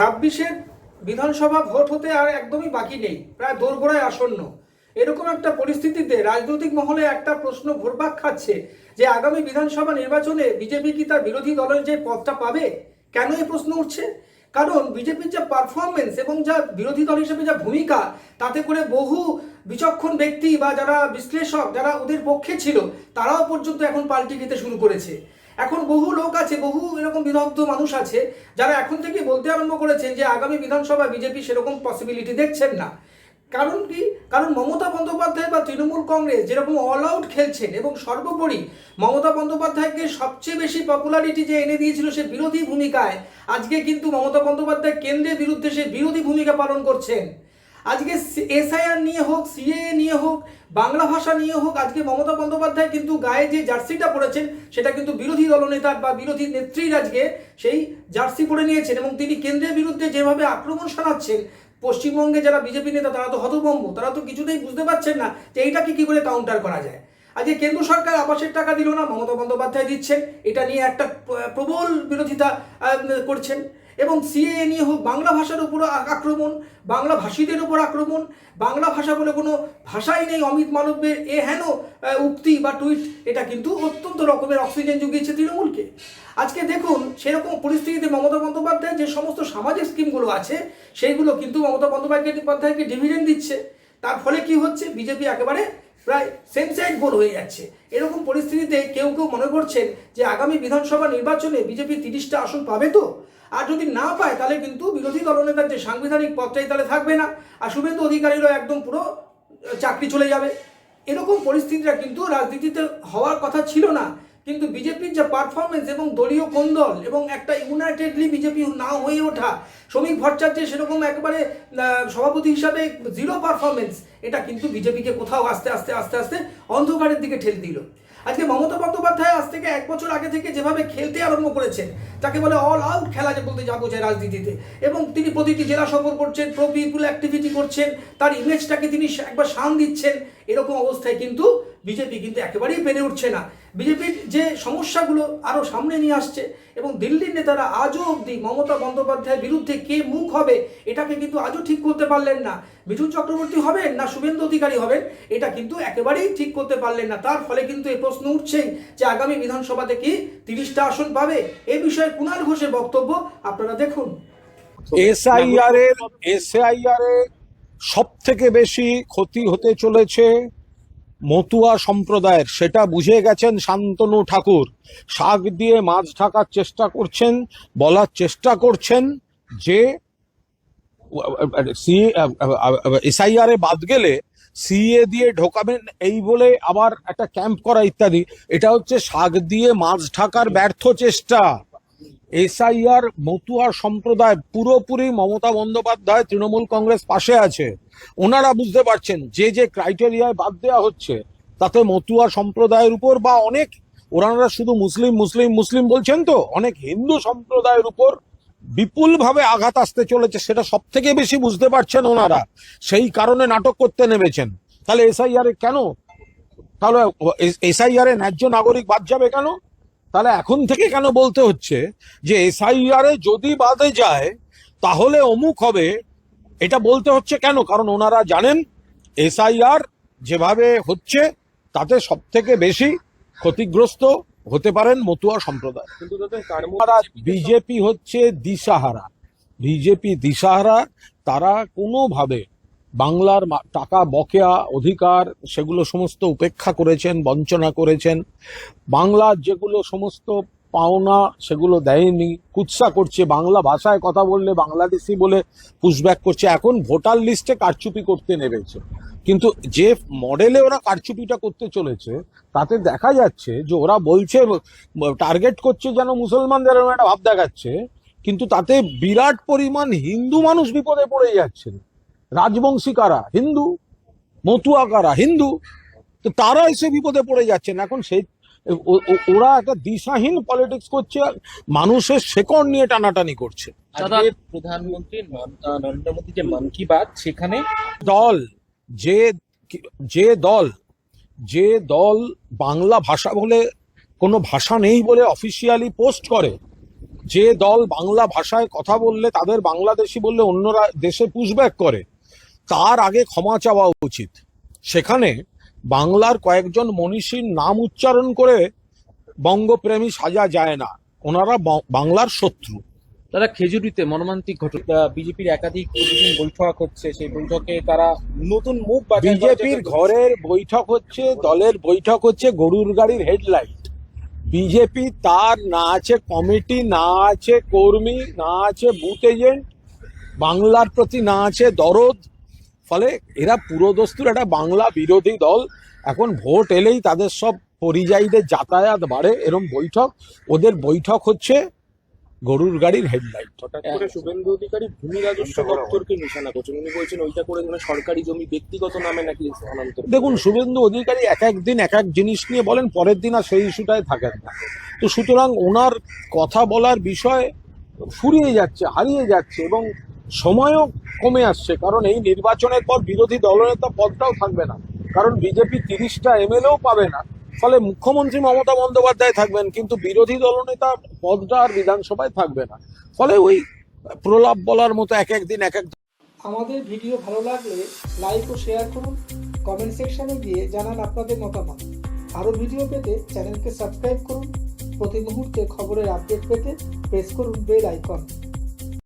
ছাব্বিশের বিধানসভা ভোট হতে আর একদমই বাকি নেই, প্রায় দোরগোড়ায় আসন্ন। এরকম একটা পরিস্থিতিতে রাজনৈতিক মহলে একটা প্রশ্ন ঘুরপাক খাচ্ছে যে আগামী বিধানসভা নির্বাচনে বিজেপি কি তার বিরোধী দলের যে পদটা পাবে? কেন এই প্রশ্ন উঠছে? কারণ বিজেপির যা পারফরমেন্স এবং যা বিরোধী দল হিসেবে যা ভূমিকা, তাতে করে বহু বিচক্ষণ ব্যক্তি বা যারা বিশ্লেষক, যারা ওদের পক্ষে ছিল, তারাও পর্যন্ত এখন পাল্টি খেতে শুরু করেছে। এখন বহু লোক আছে, বহু এরকম বিদগ্ধ মানুষ আছে, যারা এখন থেকে বলতে আরম্ভ করেছেন যে আগামী বিধানসভা বিজেপি সেরকম পসিবিলিটি দেখছেন না। কারণ কি? কারণ মমতা বন্দ্যোপাধ্যায় বা তৃণমূল কংগ্রেস যেরকম অল আউট খেলছেন এবং সর্বোপরি মমতা বন্দ্যোপাধ্যায়কে সবচেয়ে বেশি পপুলারিটি যে এনে দিয়েছিল সে বিরোধী ভূমিকায়, আজকে কিন্তু মমতা বন্দ্যোপাধ্যায় কেন্দ্রের বিরুদ্ধে সে বিরোধী ভূমিকা পালন করছেন। আজকে এসআইআর নিয়ে হোক সিএ নিয়ে হোক, বাংলা ভাষা নিয়ে হোক, আজকে মমতা বন্দ্যোপাধ্যায় কিন্তু গায়ে যে জার্সিটা পরেছেন, সেটা কিন্তু বিরোধী দলনেতার বা বিরোধী নেত্রীর আজকে সেই জার্সি পরে নিয়েছেন এবং তিনি কেন্দ্রের বিরুদ্ধে যেভাবে আক্রমণ শানাচ্ছেন পশ্চিমবঙ্গে যারা বিজেপি নেতা তারা তো হতভম্ব, তারা তো কিছুতেই বুঝতে পারছেন না যে এইটাকে কী করে কাউন্টার করা যায়। আজকে কেন্দ্র সরকার আবাসের টাকা দিল না, মমতা বন্দ্যোপাধ্যায় দিচ্ছেন, এটা নিয়ে একটা প্রবল বিরোধিতা করছেন। এবং সিএ নিয়ে হোক বাংলা ভাষার উপর আক্রমণ, বাংলা ভাষীদের উপর আক্রমণ, বাংলা ভাষা বলে কোনো ভাষাই নেই। অমিত মানবের এ হেন উক্তি বা টুইট, এটা কিন্তু অত্যন্ত রকমের অক্সিজেন জুগিয়েছে তৃণমূলকে। আজকে দেখুন, সেরকম পরিস্থিতিতে মমতা বন্দ্যোপাধ্যায় যে সমস্ত সামাজিক স্কিমগুলো আছে, সেইগুলো কিন্তু মমতা বন্দ্যোপাধ্যায়কে ডিভিডেন্ড দিচ্ছে। তার ফলে কি হচ্ছে? বিজেপি একেবারে প্রায় সেন্সাইড গোল হয়ে যাচ্ছে। এরকম পরিস্থিতিতে কেউ কেউ মনে করছেন যে আগামী বিধানসভা নির্বাচনে বিজেপি তিরিশটা আসন পাবে তো? আর যদি না পায়, তাহলে কিন্তু বিরোধী দলনেতার যে সাংবিধানিক পদটাই তাহলে থাকবে না। আর শুভেন্দু অধিকারীরও একদম পুরো চাকরি চলে যাবে। এরকম পরিস্থিতিটা কিন্তু রাজনীতিতে হওয়ার কথা ছিল না। কিন্তু বিজেপির যে পারফরমেন্স এবং দলীয় কোন্দল এবং একটা ইউনাইটেডলি বিজেপি না হয়ে ওঠা, শ্রমিক ভট্টাচার্য সেরকম একবারে সভাপতি হিসাবে জিরো পারফরমেন্স এটা কিন্তু বিজেপিকে কোথাও আস্তে আস্তে আস্তে আস্তে অন্ধকারের দিকে ঠেলে দিল। আজকে মমতা বন্দ্যোপাধ্যায় আজ থেকে এক বছর আগে থেকে যেভাবে খেলতে আরম্ভ করেছেন, তাকে বলে অল আউট খেলা যে বলতে যাব যায় রাজনীতিতে এবং তিনি প্রতিটি জেলা সফর করছেন প্রো অ্যাক্টিভিটি করছেন, তার ইমেজটাকে তিনি একবার শান দিচ্ছেন, এরকম অবস্থায় কিন্তু বিজেপি কিন্তু একেবারেই পেরে উঠছে না। বিজেপির যে সমস্যাগুলো আরও সামনে নিয়ে আসছে এবং দিল্লির নেতারা আজও অবধি মমতা বন্দ্যোপাধ্যায়ের বিরুদ্ধে কে মুখ হবে, এটাকে কিন্তু আজও ঠিক করতে পারলেন না। মিঠুন চক্রবর্তী হবেন না শুভেন্দু অধিকারী হবেন, এটা কিন্তু একেবারেই ঠিক করতে পারলেন না। তার ফলে কিন্তু এই প্রশ্ন উঠছেই যে আগামী বিধানসভাতে কি তিরিশটা আসন পাবে? এ বিষয়ে কুণাল ঘোষের বক্তব্য আপনারা দেখুন। এসআইআর এর এসআইআর সব থেকে বেশি ক্ষতি হতে চলেছে মতুয়া সম্প্রদায়ের, সেটা বুঝে গেছেন শান্তনু ঠাকুর। শাক দিয়ে মাছ ঢাকার চেষ্টা করছেন, বলার চেষ্টা করছেন যে এসআইআর এ বাদ গেলে সিএ দিয়ে ঢোকাবেন এই বলে আবার একটা ক্যাম্প করা ইত্যাদি। এটা হচ্ছে শাক দিয়ে মাছ ঢাকার ব্যর্থ চেষ্টা। এসআইআর মতুয়া সম্প্রদায় পুরোপুরি মমতা বন্দ্যোপাধ্যায় তৃণমূল কংগ্রেস পাশে আছে। ওনারা বুঝতে পারছেন যে যে ক্রাইটেরিয়ায় বাদ দেওয়া হচ্ছে, তাতে মতুয়া সম্প্রদায়ের উপর বা অনেক, ওনারা শুধু মুসলিম মুসলিম মুসলিম বলছেন তো, অনেক হিন্দু সম্প্রদায়ের উপর বিপুলভাবে আঘাত আসতে চলেছে, সেটা সব থেকে বেশি বুঝতে পারছেন ওনারা। সেই কারণে নাটক করতে নেমেছেন। তাহলে এসআইআর কেন? তাহলে এসআইআর ন্যায্য নাগরিক বাদ যাবে কেন? তাহলে এখন থেকে কেন বলতে হচ্ছে যে এসআইআর এ যদি বাদে যায়, তাহলে অমুক হবে? এটা বলতে হচ্ছে কেন? কারণ ওনারা জানেন এসআইআর যেভাবে হচ্ছে, তাতে সব থেকে বেশি ক্ষতিগ্রস্ত হতে পারেন মতুয়া সম্প্রদায়। বিজেপি হচ্ছে দিশাহারা। বিজেপি দিশাহারা, তারা কোনোভাবে বাংলার টাকা বকেয়া অধিকার, সেগুলো সমস্ত উপেক্ষা করেছেন, বঞ্চনা করেছেন। বাংলার যেগুলো সমস্ত পাওনা, সেগুলো দেয়নি। কুৎসা করছে, বাংলা ভাষায় কথা বললে বাংলাদেশি বলে পুশব্যাক করছে। এখন ভোটার লিস্টে কারচুপি করতে নেমেছে। কিন্তু যে মডেলে ওরা কারচুপিটা করতে চলেছে, তাতে দেখা যাচ্ছে যে ওরা বলছে টার্গেট করছে যেন মুসলমানদের একটা ভাব দেখাচ্ছে, কিন্তু তাতে বিরাট পরিমাণ হিন্দু মানুষ বিপদে পড়ে যাচ্ছেন। রাজবংশী কারা? হিন্দু? মতুয়া কারা? হিন্দু? তো তারা এসে বিপদে পড়ে যাচ্ছেন। এখন সেই ওরা একটা দিশাহীন পলিটিক্স করছে আর মানুষের শেকড় নিয়ে টানাটানি করছে। প্রধানমন্ত্রী নরেন্দ্র মোদী যে মন কি বাত সেখানে দল যে যে দল যে দল বাংলা ভাষা বলে কোনো ভাষা নেই বলে অফিসিয়ালি পোস্ট করে যে দল বাংলা ভাষায় কথা বললে তাদের বাংলাদেশি বললে অন্যরা দেশে পুশব্যাক করে তার আগে ক্ষমা চাওয়া উচিত। সেখানে বাংলার কয়েকজন মনীষীর নাম উচ্চারণ করে বঙ্গপ্রেমী সাজা যায় না। ওনারা বাংলার শত্রু। তারা খেজুরিতে মর্মান্তিক ঘটনা বিজেপির একাধিক প্রতিদিন বৈঠক হচ্ছে সেই বৈঠকে তারা নতুন মুখ বিজেপির ঘরের বৈঠক হচ্ছে দলের বৈঠক হচ্ছে গরুর গাড়ির হেডলাইট। বিজেপি তার না আছে কমিটি না আছে কর্মী না আছে বুথ এজেন্ট। বাংলার প্রতি না আছে দরদ। ফলে এরা পুরোদস্তুর একটা বাংলা বিরোধী দল। এখন ভোট এলেই তাদের সব পরিযায়ীদের যাতায়াত বাড়ে। এরম বৈঠক ওদের বৈঠক হচ্ছে গরুর গাড়ির হেডলাইট হঠাৎ করে শুভেন্দু অধিকারী ভূমি রাজস্ব দপ্তরকে নিশানা করছেন। উনি বলছেন ওইটা করে যেন সরকারি জমি ব্যক্তিগত নামে নাকি স্থানান্তর দেখুন শুভেন্দু অধিকারী এক এক দিন এক এক জিনিস নিয়ে বলেন পরের দিন আর সেই ইস্যুটাই থাকেন না। তো সুতরাং ওনার কথা বলার বিষয় ফুরিয়ে যাচ্ছে হারিয়ে যাচ্ছে এবং সময়ও কমে আসছে, কারণ এই নির্বাচনের পর বিরোধী দলনেতা পদটাও থাকবে না। কারণ বিজেপি তিরিশটা এমএলএও পাবে না, ফলে মুখ্যমন্ত্রী মমতা বন্দ্যোপাধ্যায় থাকবেন, কিন্তু বিরোধী দলনেতা পদটা আর বিধানসভায় থাকবে না। ফলে ওই প্রলাপ বলার মতো এক এক দিন, এক এক আমাদের ভিডিও ভালো লাগলে লাইক ও শেয়ার করুন, কমেন্ট সেকশনে গিয়ে জানান আপনাদের মতামত। আরও ভিডিও পেতে চ্যানেলকে সাবস্ক্রাইব করুন, প্রতি মুহূর্তে খবরের আপডেট পেতে প্রেস করুন বেল আইকন।